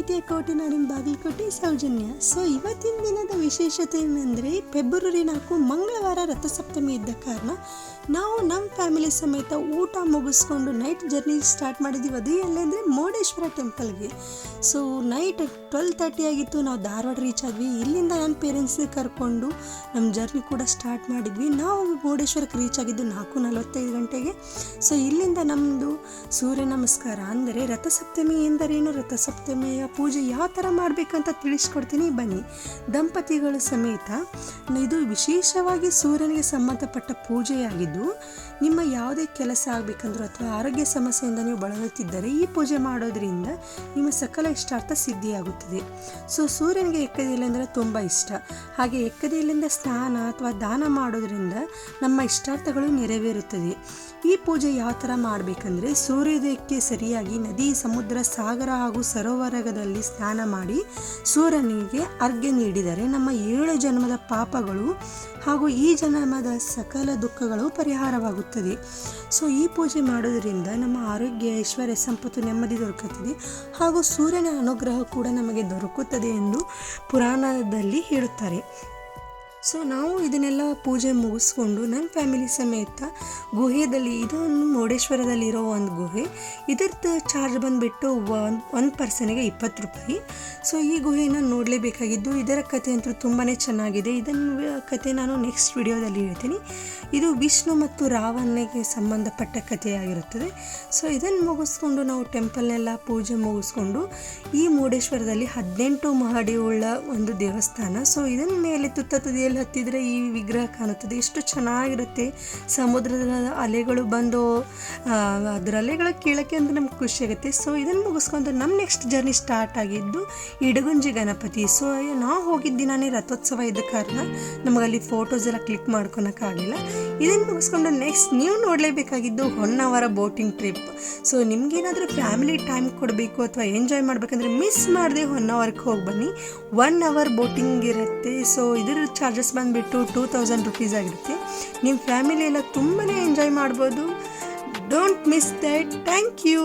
ಪ್ರೀತಿಯ ಕೋಟೆ ನಾಡಿನ ಬಾಗಲಕೋಟೆ ಸೌಜನ್ಯ. ಸೊ ಇವತ್ತಿನ ದಿನದ ವಿಶೇಷತೆ ಏನಂದರೆ, ಫೆಬ್ರವರಿ ನಾಲ್ಕು ಮಂಗಳವಾರ ರಥಸಪ್ತಮಿ ಇದ್ದ ಕಾರಣ ನಾವು ನಮ್ಮ ಫ್ಯಾಮಿಲಿ ಸಮೇತ ಊಟ ಮುಗಿಸ್ಕೊಂಡು ನೈಟ್ ಜರ್ನಿ ಸ್ಟಾರ್ಟ್ ಮಾಡಿದ್ದೀವಿ ಅದು ಎಲ್ಲೆಂದರೆ ಮುರುಡೇಶ್ವರ ಟೆಂಪಲ್ಗೆ ಸೊ ನೈಟ್ ಟ್ವೆಲ್ ತರ್ಟಿ ಆಗಿತ್ತು. ನಾವು ಧಾರವಾಡ ರೀಚ್ ಆದ್ವಿ. ಇಲ್ಲಿಂದ ನನ್ನ ಪೇರೆಂಟ್ಸ್ಗೆ ಕರ್ಕೊಂಡು ನಮ್ಮ ಜರ್ನಿ ಕೂಡ ಸ್ಟಾರ್ಟ್ ಮಾಡಿದ್ವಿ. ನಾವು ಮುರುಡೇಶ್ವರಕ್ಕೆ ರೀಚ್ ಆಗಿದ್ದು ನಾಲ್ಕು ನಲವತ್ತೈದು ಗಂಟೆಗೆ. ಸೊ ಇಲ್ಲಿಂದ ನಮ್ಮದು ಸೂರ್ಯ ನಮಸ್ಕಾರ ಅಂದರೆ ರಥಸಪ್ತಮಿ ಎಂದರೇನು? ರಥಸಪ್ತಮಿಯ ಪೂಜೆ ಯಾವ ಥರ ಮಾಡಬೇಕಂತ ತಿಳಿಸ್ಕೊಡ್ತೀನಿ. ಬನ್ನಿ. ದಂಪತಿಗಳು ಸಮೇತ ಇದು ವಿಶೇಷವಾಗಿ ಸೂರ್ಯನಿಗೆ ಸಂಬಂಧಪಟ್ಟ ಪೂಜೆಯಾಗಿದ್ದು ನಿಮ್ಮ ಯಾವುದೇ ಕೆಲಸ ಆಗಬೇಕಂದ್ರೂ ಅಥವಾ ಆರೋಗ್ಯ ಸಮಸ್ಯೆಯಿಂದ ನೀವು ಬಳಲುತ್ತಿದ್ದರೆ ಈ ಪೂಜೆ ಮಾಡೋದ್ರಿಂದ ನಿಮ್ಮ ಸಕಲ ಇಷ್ಟಾರ್ಥ ಸಿದ್ಧಿಯಾಗುತ್ತದೆ. ಸೊ, ಸೂರ್ಯನಿಗೆ ಎಕ್ಕದಿಲ್ಲ ಅಂದರೆ ತುಂಬ ಇಷ್ಟ. ಹಾಗೆ ಎಕ್ಕದಿಲ್ಲಿಂದ ಸ್ನಾನ ಅಥವಾ ದಾನ ಮಾಡೋದ್ರಿಂದ ನಮ್ಮ ಇಷ್ಟಾರ್ಥಗಳು ನೆರವೇರುತ್ತದೆ. ಈ ಪೂಜೆ ಯಾವ ಥರ ಮಾಡಬೇಕಂದ್ರೆ ಸೂರ್ಯೋದಯಕ್ಕೆ ಸರಿಯಾಗಿ ನದಿ, ಸಮುದ್ರ, ಸಾಗರ ಹಾಗೂ ಸರೋವರದಲ್ಲಿ ಸ್ನಾನ ಮಾಡಿ ಸೂರ್ಯನಿಗೆ ಅರ್ಘ್ಯ ನೀಡಿದರೆ ನಮ್ಮ ಏಳು ಜನ್ಮದ ಪಾಪಗಳು ಹಾಗೂ ಈ ಜನ್ಮದ ಸಕಲ ದುಃಖಗಳು ಪರಿಹಾರವಾಗುತ್ತದೆ. ಸೊ, ಈ ಪೂಜೆ ಮಾಡೋದರಿಂದ ನಮ್ಮ ಆರೋಗ್ಯ, ಐಶ್ವರ್ಯ, ಸಂಪತ್ತು ನೆಮ್ಮದಿ ದೊರಕುತ್ತದೆ. ಹಾಗೂ ಸೂರ್ಯನ ಅನುಗ್ರಹ ಕೂಡ ನಮಗೆ ದೊರಕುತ್ತದೆ ಎಂದು ಪುರಾಣದಲ್ಲಿ ಹೇಳುತ್ತಾರೆ. ಸೊ ನಾವು ಇದನ್ನೆಲ್ಲ ಪೂಜೆ ಮುಗಿಸ್ಕೊಂಡು ನನ್ನ ಫ್ಯಾಮಿಲಿ ಸಮೇತ ಗುಹೆಯಲ್ಲಿ ಇದೊಂದು ಮುರುಡೇಶ್ವರದಲ್ಲಿರೋ ಒಂದು ಗುಹೆ. ಇದರದ್ದು ಚಾರ್ಜ್ ಬಂದುಬಿಟ್ಟು ಒನ್, ಒಂದು ಪರ್ಸನಿಗೆ ಇಪ್ಪತ್ತು ರೂಪಾಯಿ. ಸೊ ಈ ಗುಹೆನ ನೋಡಲೇಬೇಕಾಗಿದ್ದು, ಇದರ ಕಥೆ ಅಂತೂ ತುಂಬಾ ಚೆನ್ನಾಗಿದೆ. ಇದನ್ನು ಕತೆ ನಾನು ನೆಕ್ಸ್ಟ್ ವಿಡಿಯೋದಲ್ಲಿ ಹೇಳ್ತೀನಿ. ಇದು ವಿಷ್ಣು ಮತ್ತು ರಾವಣನಿಗೆ ಸಂಬಂಧಪಟ್ಟ ಕಥೆಯಾಗಿರುತ್ತದೆ. ಸೊ ಇದನ್ನು ಮುಗಿಸ್ಕೊಂಡು ನಾವು ಟೆಂಪಲ್ನೆಲ್ಲ ಪೂಜೆ ಮುಗಿಸ್ಕೊಂಡು, ಈ ಮುರುಡೇಶ್ವರದಲ್ಲಿ ಹದಿನೆಂಟು ಮಹಡಿ ಉಳ್ಳ ಒಂದು ದೇವಸ್ಥಾನ. ಸೊ ಇದನ್ನ ಮೇಲೆ ತುತ್ತ ತುದಿಯಲ್ಲಿ ಹತ್ತಿದ್ರೆ ಈ ವಿಗ್ರಹ ಕಾಣುತ್ತದೆ. ಎಷ್ಟು ಚೆನ್ನಾಗಿರುತ್ತೆ. ಸಮುದ್ರದ ಅಲೆಗಳು ಬಂದು ಅದರ ಅಲೆಗಳ ಕೇಳೋಕ್ಕೆ ಅಂದರೆ ನಮ್ಗೆ ಖುಷಿ ಆಗುತ್ತೆ. ಸೊ ಇದನ್ನು ಮುಗಿಸ್ಕೊಂಡು ನಮ್ಮ ನೆಕ್ಸ್ಟ್ ಜರ್ನಿ ಸ್ಟಾರ್ಟ್ ಆಗಿದ್ದು ಇಡಗುಂಜಿ ಗಣಪತಿ. ಸೊ ನಾವು ಹೋಗಿದ್ದ ದಿನಾನೇ ರಥೋತ್ಸವ ಇದ್ದ ಕಾರಣ ನಮಗೆ ಅಲ್ಲಿ ಫೋಟೋಸ್ ಎಲ್ಲ ಕ್ಲಿಕ್ ಮಾಡ್ಕೊಳಕ್ಕಾಗಿಲ್ಲ ಇದನ್ನು ಮುಗಿಸ್ಕೊಂಡು ನೆಕ್ಸ್ಟ್ ನೀವು ನೋಡಲೇಬೇಕಾಗಿದ್ದು one hour boating trip so ನಿಮಗೇನಾದರೂ ಫ್ಯಾಮಿಲಿ ಟೈಮ್ ಕೊಡಬೇಕು ಅಥವಾ ಎಂಜಾಯ್ ಮಾಡಬೇಕಂದ್ರೆ ಮಿಸ್ ಮಾಡದೆ ಒನ್ ಅವರ್ಗೆ ಹೋಗಿ ಬನ್ನಿ. ಒನ್ ಅವರ್ ಬೋಟಿಂಗ್ ಇರುತ್ತೆ. ಸೊ ಇದರ ಚಾರ್ಜಸ್ ಬಂದುಬಿಟ್ಟು ಟೂ ತೌಸಂಡ್ ರುಪೀಸ್ ಆಗಿರುತ್ತೆ. ನಿಮ್ಮ ಫ್ಯಾಮಿಲಿ ಎಲ್ಲ ತುಂಬಾ ಎಂಜಾಯ್ ಮಾಡ್ಬೋದು. Don't miss that thank you